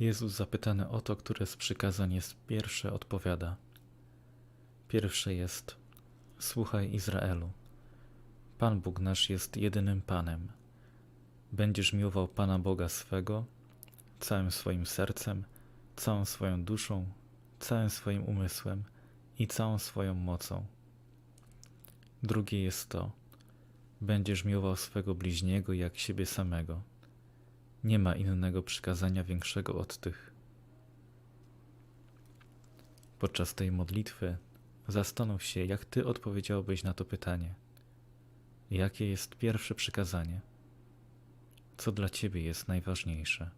Jezus zapytany o to, które z przykazań jest pierwsze, odpowiada. Pierwsze jest: Słuchaj Izraelu. Pan Bóg nasz jest jedynym Panem. Będziesz miłował Pana Boga swego całym swoim sercem, całą swoją duszą, całym swoim umysłem i całą swoją mocą. Drugie jest to: Będziesz miłował swego bliźniego jak siebie samego. Nie ma innego przykazania większego od tych. Podczas tej modlitwy zastanów się, jak ty odpowiedziałbyś na to pytanie. Jakie jest pierwsze przykazanie? Co dla ciebie jest najważniejsze?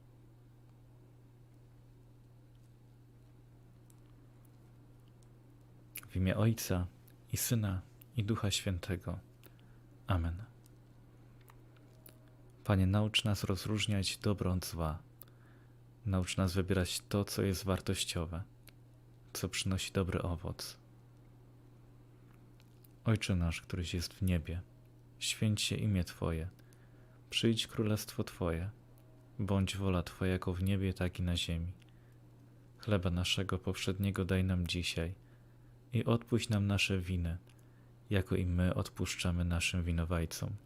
W imię Ojca i Syna i Ducha Świętego. Amen. Panie, naucz nas rozróżniać dobro od zła. Naucz nas wybierać to, co jest wartościowe, co przynosi dobry owoc. Ojcze nasz, któryś jest w niebie, święć się imię Twoje, przyjdź królestwo Twoje, bądź wola Twoja jako w niebie, tak i na ziemi. Chleba naszego powszedniego daj nam dzisiaj i odpuść nam nasze winy, jako i my odpuszczamy naszym winowajcom.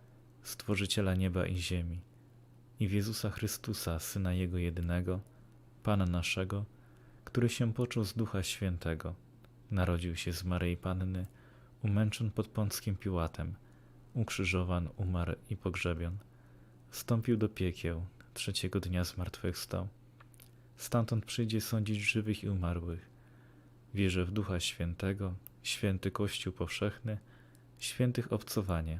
Stworzyciela nieba i ziemi, i w Jezusa Chrystusa, Syna Jego jedynego, Pana naszego, który się począł z Ducha Świętego, narodził się z Maryi Panny, umęczon pod Pąckim Piłatem, ukrzyżowan, umarł i pogrzebion, wstąpił do piekieł, trzeciego dnia zmartwychwstał. Stamtąd przyjdzie sądzić żywych i umarłych. Wierzę w Ducha Świętego, święty Kościół powszechny, świętych obcowanie,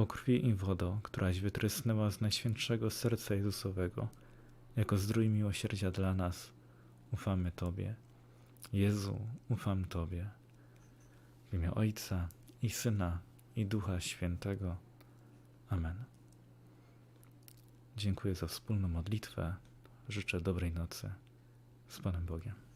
O krwi i wodo, któraś wytrysnęła z najświętszego serca Jezusowego, jako zdrój miłosierdzia dla nas, ufamy Tobie. Jezu, ufam Tobie. W imię Ojca i Syna i Ducha Świętego. Amen. Dziękuję za wspólną modlitwę. Życzę dobrej nocy z Panem Bogiem.